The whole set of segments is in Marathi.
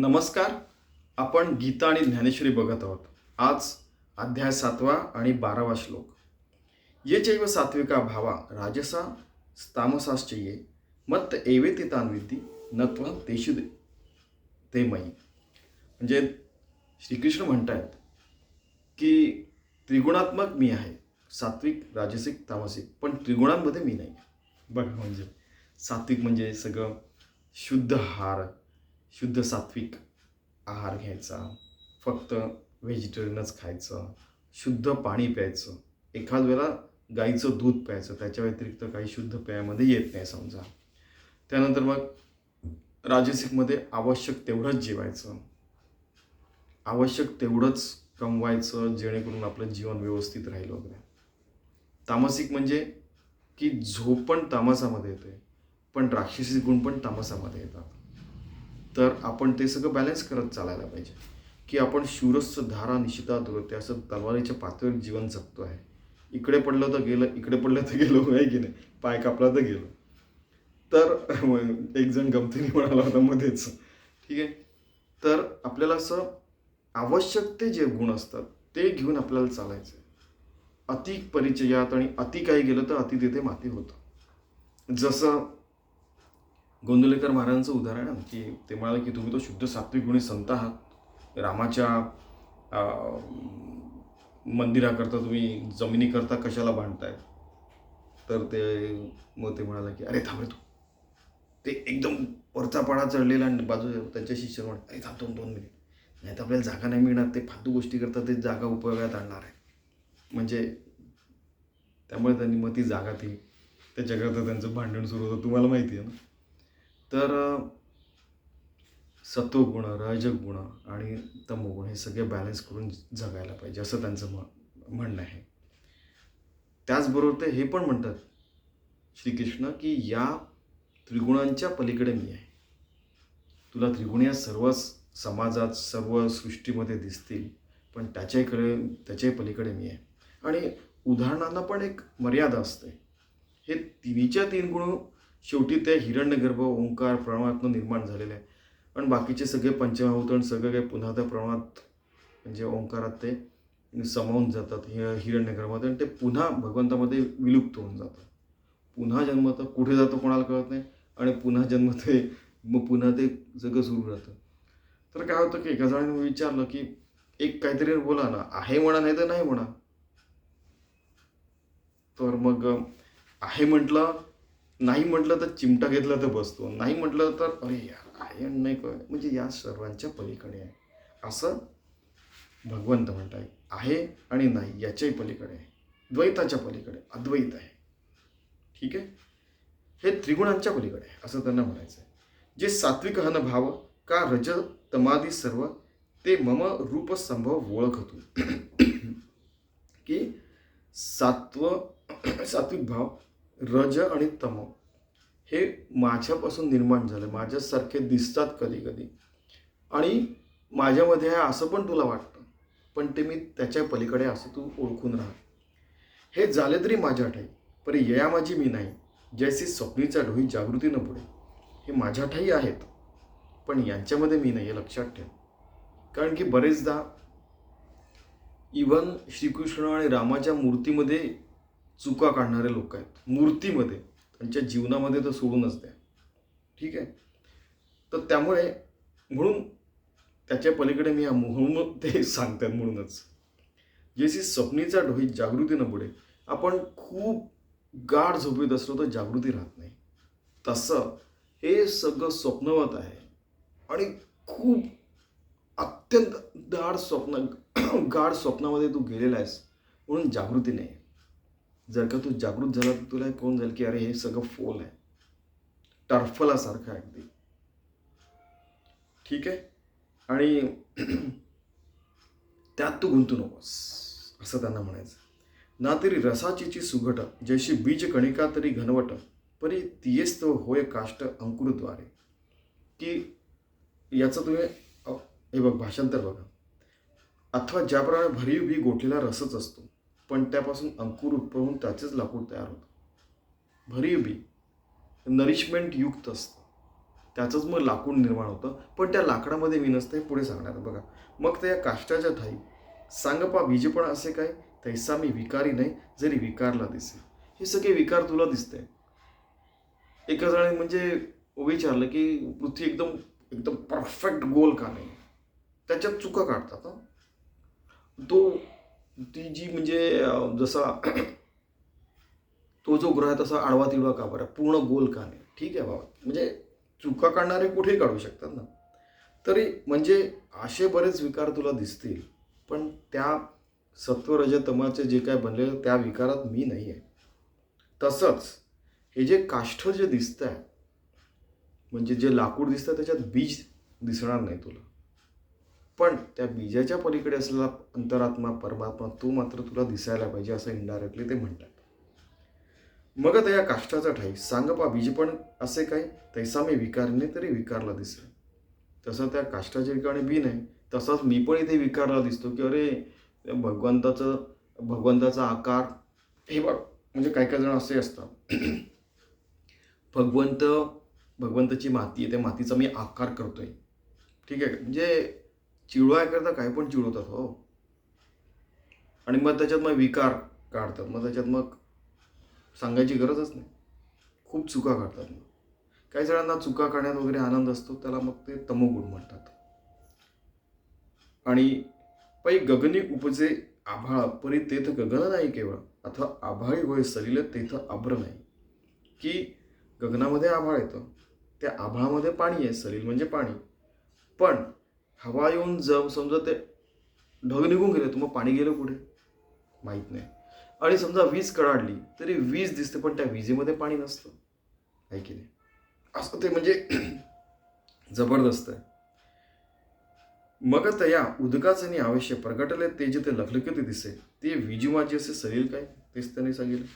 नमस्कार. आपण गीता आणि ज्ञानेश्वरी बघत आहोत. आज अध्याय सातवा आणि बारावा श्लोक. ये चैव सात्विका भावा राजसा तामसाश्चये मत्त एवेति तान नत्व तेषु दे ते मयी. म्हणजे श्रीकृष्ण म्हणतायत की त्रिगुणात्मक मी आहे सात्विक राजसिक तामसिक पण त्रिगुणांमध्ये मी नाही. बघा म्हणजे सात्विक म्हणजे सगळं शुद्ध हार शुद्ध सात्विक आहार घ्यायचा फक्त व्हेजिटेरियनच खायचं शुद्ध पाणी प्यायचं. एखाद वेळेला गाईचं दूध प्यायचं त्याच्या व्यतिरिक्त काही शुद्ध पेयामध्ये येत नाही समजा. त्यानंतर मग राजसिकमध्ये आवश्यक तेवढंच जेवायचं. आवश्यक तेवढंच कमवायचं जेणेकरून आपलं जीवन व्यवस्थित राहील वगैरे. तामसिक म्हणजे की झोप पण तामसामध्ये येते पण राक्षसी गुण पण तामसामध्ये येतात. तर आपण ते सगळं बॅलन्स करत चालायला पाहिजे. की आपण शूरस्स धारा निशिता दुरते असं तलवारीच्या पातळीवर जीवन जगतो आहे. इकडे पडलं तर गेलं इकडे पडलं तर गेलो आहे की नाही? पाय कापला तर गेलो. तर एक जण गमतीने म्हणाला होता मध्येच. ठीक आहे? तर आपल्याला असं आवश्यक ते जे गुण असतात ते घेऊन आपल्याला चालायचं आहे. अति परिचयात आणि अति काही गेलं तर अति तिथे माती होतं. जसं गोंदलेकर महाराजांचं उदाहरण की ते म्हणाले की तुम्ही तो शुद्ध सात्विक गुणी संत आहात. रामाच्या मंदिराकरता तुम्ही जमिनीकरता कशाला बांधताय? तर ते मग ते म्हणाला की अरे थांबरे तू. ते एकदम वरचा पाडा चढलेला आणि बाजू त्यांच्या शिष्य म्हण अरे थांब दोन दोन मिनिट. नाही तर आपल्याला जागा नाही मिळणार. ते फालतू गोष्टी करता ते जागा उपयोगात आणणार आहे. म्हणजे त्यामुळे त्यांनी मग ती जागा ती त्याच्याकरता त्यांचं भांडण सुरू होतं. तुम्हाला माहिती आहे ना? तर सत्वगुण रजगुण आणि तमोगुण हे सगळे बॅलन्स करून जगायला पाहिजे असं त्यांचं म म्हणणं आहे. त्याचबरोबर ते हे पण म्हणतात श्रीकृष्ण की या त्रिगुणांच्या पलीकडे मी आहे. तुला त्रिगुण या सर्व समाजात सर्व सृष्टीमध्ये दिसतील पण त्याच्याकडे त्याच्याही पलीकडे मी आहे. आणि उदाहरणांना पण एक मर्यादा असते. हे तिन्हीच्या तीन गुण शेवटी ते हिरण्यगर्भ ओंकार प्रमाणात निर्माण झालेले आहे. आणि बाकीचे सगळे पंचमहाभूत आणि सगळं काही पुन्हा त्या प्रमाणात म्हणजे ओंकारात ते समावून जातात हि हिरण्यगर्भात आणि ते पुन्हा भगवंतामध्ये विलुप्त होऊन जातं पुन्हा जन्म तर कुठे जातो कोणाला कळत नाही आणि पुन्हा जन्म ते मग पुन्हा ते सगळं सुरू राहतं. तर काय होतं की एका जणाने विचारलं की एक काहीतरी बोला ना आहे म्हणा नाही तर नाही म्हणा. तर मग आहे म्हटलं नाही म्हटलं तर चिमटा घेतला तर बसतो. नाही म्हटलं तर अरे यार आहे आणि नाही कळ म्हणजे या सर्वांच्या पलीकडे आहे. असं भगवंत म्हणताय आहे आणि नाही याच्याही पलीकडे आहे. द्वैताच्या पलीकडे अद्वैत आहे. ठीक आहे? हे त्रिगुणांच्या पलीकडे आहे असं त्यांना म्हणायचं आहे जे सात्विक हन भाव का रज तमादी सर्व ते मम रूप संभव ओळखतो. की सात्व सात्विक भाव रज आणि तम हे माझ्यापासून निर्माण झालं. माझ्यासारखे दिसतात कधी कधी. आणि माझ्यामध्ये आहे असं पण तुला वाटतं. पण ते मी त्याच्या पलीकडे असं तू ओळखून राहा. हे झाले तरी माझ्या ठाई पर यया माझी मी नाही. जैसी स्वप्नीचा ढोई जागृती न पुढे. हे माझ्या ठाई आहेत पण यांच्यामध्ये मी नाही हे लक्षात ठेव. कारण की बरेचदा इवन श्रीकृष्ण आणि रामाच्या मूर्तीमध्ये चुका काढणारे लोक आहेत. मूर्तीमध्ये त्यांच्या जीवनामध्ये तर सोडूनच द्या. ठीक आहे? तर त्यामुळे म्हणून त्याच्या पलीकडे मी म्हणून ते सांगतात म्हणूनच. जशी स्वप्नीचा ढोई जागृती न पुढे आपण खूप गाढ झोपेत असलो तर जागृती राहत नाही. तसं हे सगळं स्वप्नवत आहे. आणि खूप अत्यंत दाढ स्वप्न गाढ स्वप्नामध्ये तू गेलेला आहेस. म्हणून जागृती नाही. जर का तू जागृत झाला तर तुला कोण जाईल की अरे हे सगळं फोल आहे. टर्फलासारखं आहे अगदी. ठीक आहे? आणि त्यात तू गुंतू नकोस असं त्यांना म्हणायचं. ना तरी रसाचीची सुघट जैशी बीज कणिका तरी घनवट परी तियेस्त होय काष्ट अंकुरद्वारे. की याचं तुम्ही हे बघ भाषांतर बघा. अथवा ज्याप्रमाणे भरीव बी गोठलेला रसच असतो. पण त्यापासून अंकुर उत्पवून त्याचेच लाकूड तयार होतं. भरीव बी. नरिशमेंट युक्त असतं. त्याचंच मग लाकूड निर्माण होतं. पण त्या लाकडामध्ये मी नसतं हे पुढे सांगणार बघा मग त्या काष्टाच्या थाई सांगपा बीजपण असे काय? तैसा मी विकारी नाही जरी विकारला दिसे हे सगळे विकार तुला दिसते एका जणाने म्हणजे विचारलं की पृथ्वी एकदम एकदम परफेक्ट गोल का नाही त्याच्यात चुका काढतात तो ती जी म्हणजे जसा तो जो ग्रह आहे तसा आडवा तिडवा का बरा? पूर्ण गोल का नाही? ठीक आहे बाबा. म्हणजे चुका काढणारे कुठेही काढू शकतात ना. तरी म्हणजे असे बरेच विकार तुला दिसतील पण त्या सत्वरजतमाचे जे काय बनलेलं त्या विकारात मी नाही आहे तसंच हे जे काष्ठ जे दिसतं आहे म्हणजे जे लाकूड दिसतं त्याच्यात बीज दिसणार नाही तुला. पण त्या बीजाच्या पलीकडे असलेला अंतरात्मा परमात्मा तो मात्र तुला दिसायला पाहिजे असं इनडायरेक्टली ते म्हणतात. मग आता काष्टाचा ठाई सांगपा बीज पण असे काय तैसा मी विकारने तरी विकारला दिसे तसं त्या काष्टाच्या ठिकाणी बी नाही तसाच मी पण इथे विकारला दिसतो की अरे भगवंताचं भगवंताचा आकार हे बघ म्हणजे काही काही जण असे असतात. भगवंत भगवंताची माती आहे त्या मातीचा मी आकार करतोय. ठीक आहे म्हणजे चिळवायकरता काही काय पण चिडवतात हो. आणि मग त्याच्यात मग विकार काढतात. मग त्याच्यात मग सांगायची गरजच नाही. खूप चुका काढतात मग. काही जणांना चुका काढण्यात वगैरे आनंद असतो त्याला मग ते तमोगुण म्हणतात. आणि पै गगनी उपजे आभाळ परी तेथ गगन नाही केवळ. अथवा आभाळी होय सलिल तेथ आभ्र नाही. की गगनामध्ये आभाळ येतं त्या आभाळामध्ये पाणी आहे सलील म्हणजे पाणी. पण हवा येऊन जव समजा ते ढग निघून गेले तर मग पाणी गेलं कुठे माहीत नाही. आणि समजा वीज कडाडली तरी वीज दिसते पण त्या विजेमध्ये पाणी नसतं. नाही की नाही? असं ते म्हणजे जबरदस्त आहे. मग तया उदकाचं आणि आवश्यक प्रगटले ते जे ते लखलखते दिसे ते विजुमाचे असे सरील काय? तेच त्याने सांगितलं.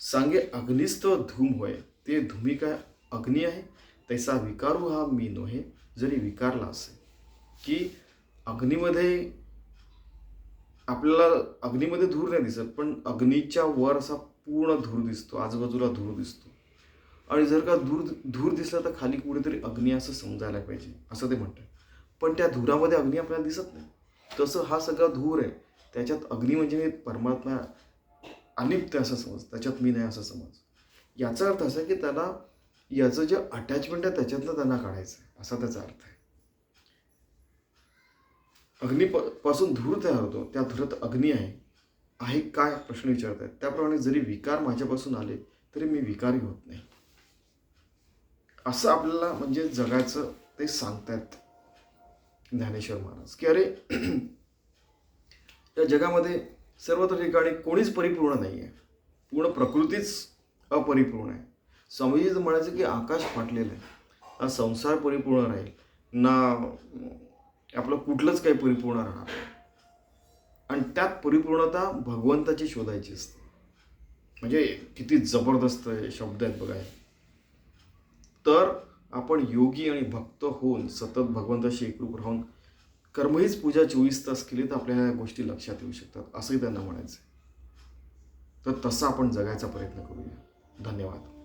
सांगे अग्निस्त धूम होय. ते धुमी काय? अग्नी आहे? तैसा विकारू हा मी नोहे जरी विकारला असे. की अग्नीमध्ये आपल्याला अग्नीमध्ये धूर नाही दिसत पण अग्नीच्या वर असा पूर्ण धूर दिसतो आजूबाजूला धूर दिसतो. आणि जर का धूर धूर दिसला तर खाली कुठेतरी अग्नी असं समजायला पाहिजे असं ते म्हणतात. पण त्या धुरामध्ये अग्नी आपल्याला दिसत नाही. तसं हा सगळा धूर आहे त्याच्यात अग्नी म्हणजे मी परमात्मा अलिप्त असं समज त्याच्यात मी नाही असं समज. याचा अर्थ असा की त्याला याचं जे अटॅचमेंट आहे त्याच्यातनं त्यांना काढायचं आहे असा त्याचा अर्थ आहे. अग्नी धूर तयार होतो. त्या धुरात अग्नी आहे. आहे काय? प्रश्न विचारत आहेत. त्याप्रमाणे जरी विकार माझ्यापासून आले तरी मी विकारी होत नाही. असं आपल्याला म्हणजे जगायचं ते सांगतायत ज्ञानेश्वर महाराज की अरे या जगामध्ये सर्वत्र ठिकाणी कोणीच परिपूर्ण नाही आहे. पूर्ण प्रकृतीच अपरिपूर्ण आहे. स्वामीजी म्हणायचं की आकाश फाटलेलं आहे. ना संसार परिपूर्ण राहील. ना आपलं कुठलंच काही परिपूर्ण राहणार आणि त्यात परिपूर्णता भगवंताची शोधायची असते. म्हणजे किती जबरदस्त शब्द आहेत बघा तर आपण योगी आणि भक्त होऊन सतत भगवंताशी एकरूप राहून कर्महीच पूजा चोवीस तास केली तर आपल्याला या गोष्टी लक्षात येऊ शकतात. असंही त्यांना म्हणायचं आहे तर तसं आपण जगायचा प्रयत्न करूया. धन्यवाद.